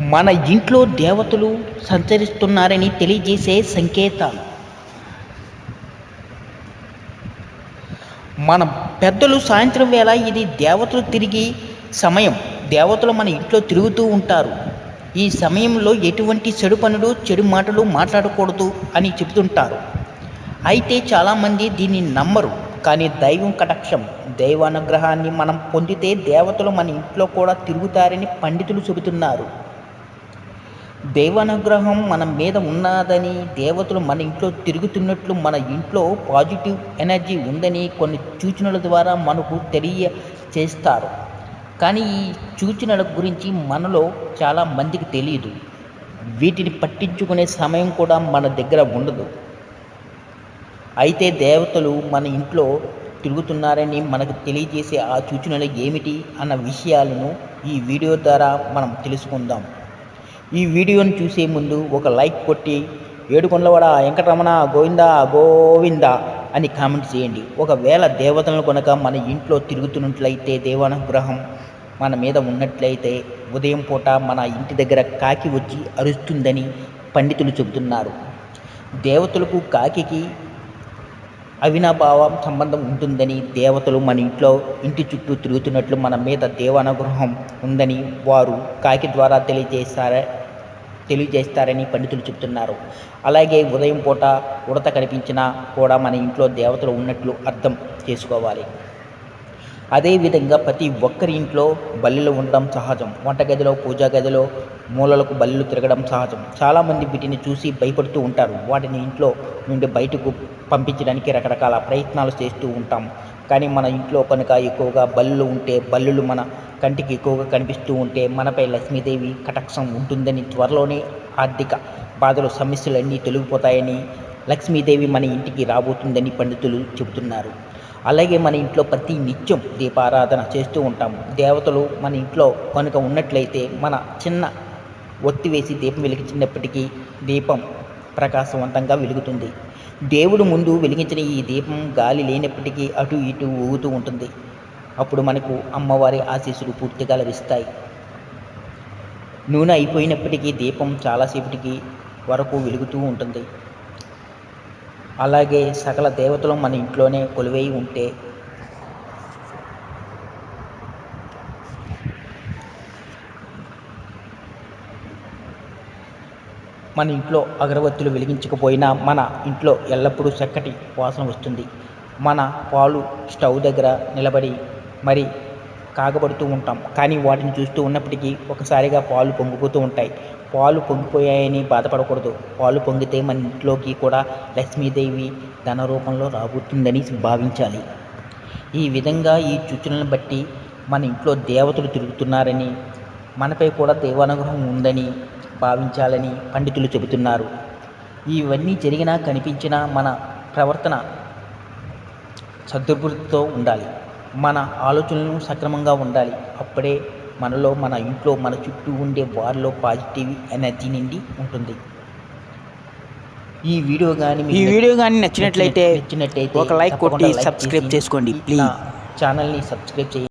మన ఇంట్లో దేవతలు సంచరిస్తున్నారని తెలియజేసే సంకేతాలు మన పెద్దలు సాయంత్రం వేళ ఇది దేవతలు తిరిగి సమయం. దేవతలు మన ఇంట్లో తిరుగుతూ ఉంటారు. ఈ సమయంలో ఎటువంటి చెడు పనులు చెడు మాటలు మాట్లాడకూడదు అని చెబుతుంటారు. అయితే చాలామంది దీన్ని నమ్మరు. కానీ దైవం కటాక్షం. దైవానుగ్రహాన్ని మనం పొందితే దేవతలు మన ఇంట్లో కూడా తిరుగుతారని పండితులు చెబుతున్నారు. దేవానుగ్రహం మన మీద ఉన్నదని దేవతలు మన ఇంట్లో తిరుగుతున్నట్లు మన ఇంట్లో పాజిటివ్ ఎనర్జీ ఉందని కొన్ని సూచనల ద్వారా మనకు తెలియచేస్తారు. కానీ ఈ సూచనల గురించి మనలో చాలా మందికి తెలియదు. వీటిని పట్టించుకునే సమయం కూడా మన దగ్గర ఉండదు. అయితే దేవతలు మన ఇంట్లో తిరుగుతున్నారని మనకు తెలియజేసే ఆ సూచనలు ఏమిటి అన్న విషయాలను ఈ వీడియో ద్వారా మనం తెలుసుకుందాం. ఈ వీడియోను చూసే ముందు ఒక లైక్ కొట్టి ఏడుకొండలవాడ వెంకటరమణ గోవింద గోవింద అని కామెంట్ చేయండి. ఒకవేళ దేవతలను కనుక మన ఇంట్లో తిరుగుతున్నట్లయితే దేవానుగ్రహం మన మీద ఉన్నట్లయితే ఉదయం పూట మన ఇంటి దగ్గర కాకి వచ్చి అరుస్తుందని పండితులు చెబుతున్నారు. దేవతలకు కాకికి అవినాభావం సంబంధం ఉంటుందని దేవతలు మన ఇంట్లో ఇంటి చుట్టూ తిరుగుతున్నట్లు మన మీద దేవానుగ్రహం ఉందని వారు కాకి ద్వారా తెలియజేస్తారా తెలియజేస్తారని పండితులు చెబుతున్నారు. అలాగే ఉదయం పూట ఉడత కనిపించినా కూడా మన ఇంట్లో దేవతలు ఉన్నట్లు అర్థం చేసుకోవాలి. అదేవిధంగా ప్రతి ఒక్కరి ఇంట్లో బల్లులు ఉండడం సహజం. వంటగదిలో పూజా గదిలో మూలలకు బల్లులు తిరగడం సహజం. చాలామంది వీటిని చూసి భయపడుతూ ఉంటారు. వాటిని ఇంట్లో నుండి బయటకు పంపించడానికి రకరకాల ప్రయత్నాలు చేస్తూ ఉంటాం. కానీ మన ఇంట్లో కనుక ఎక్కువగా బల్లులు ఉంటే బల్లులు మన కంటికి ఎక్కువగా కనిపిస్తూ ఉంటే మనపై లక్ష్మీదేవి కటాక్షం ఉంటుందని త్వరలోనే ఆర్థిక బాధలు సమస్యలన్నీ తొలగిపోతాయని లక్ష్మీదేవి మన ఇంటికి రాబోతుందని పండితులు చెబుతున్నారు. అలాగే మన ఇంట్లో ప్రతి నిత్యం దీపారాధన చేస్తూ ఉంటాం. దేవతలు మన ఇంట్లో కనుక ఉన్నట్లయితే మన చిన్న ఒత్తి వేసి దీపం వెలిగించినప్పటికీ దీపం ప్రకాశవంతంగా వెలుగుతుంది. దేవుడు ముందు వెలిగించిన ఈ దీపం గాలి లేనప్పటికీ అటు ఇటు ఊగుతూ ఉంటుంది. అప్పుడు మనకు అమ్మవారి ఆశీస్సులు పూర్తిగా లభిస్తాయి. నూనె అయిపోయినప్పటికీ దీపం చాలాసేపటికి వరకు వెలుగుతూ ఉంటుంది. అలాగే సకల దేవతలు మన ఇంట్లోనే కొలువై ఉంటే మన ఇంట్లో అగరబత్తులు వెలిగించకపోయినా మన ఇంట్లో ఎల్లప్పుడూ చక్కటి వాసన వస్తుంది. మన పాలు స్టవ్ దగ్గర నిలబడి మరి కాగబడుతూ ఉంటాం. కానీ వాటిని చూస్తూ ఉన్నప్పటికీ ఒకసారిగా పాలు పొంగిపోతూ ఉంటాయి. పాలు పొంగిపోయాయని బాధపడకూడదు. పాలు పొంగితే మన ఇంట్లోకి కూడా లక్ష్మీదేవి ధన రూపంలో రాబోతుందని భావించాలి. ఈ విధంగా ఈ సూచనలను బట్టి మన ఇంట్లో దేవతలు తిరుగుతున్నారని మనపై కూడా దేవానుగ్రహం ఉందని భావించాలని పండితులు చెబుతున్నారు. ఇవన్నీ జరిగినా కనిపించినా మన ప్రవర్తన సద్బుద్ధితో ఉండాలి. మన ఆలోచనలు సక్రమంగా ఉండాలి. అప్పుడే మనలో మన ఇంట్లో మన చుట్టూ ఉండే వారిలో పాజిటివ్ ఎనర్జీ నిండి ఉంటుంది. ఈ వీడియో కానీ ఈ వీడియో కానీ నచ్చినట్లయితే నచ్చినట్లయితే ఒక లైక్ కొట్టి సబ్స్క్రైబ్ చేసి చేసుకోండి ప్లీజ్. ఛానల్ని సబ్స్క్రైబ్ చేయండి.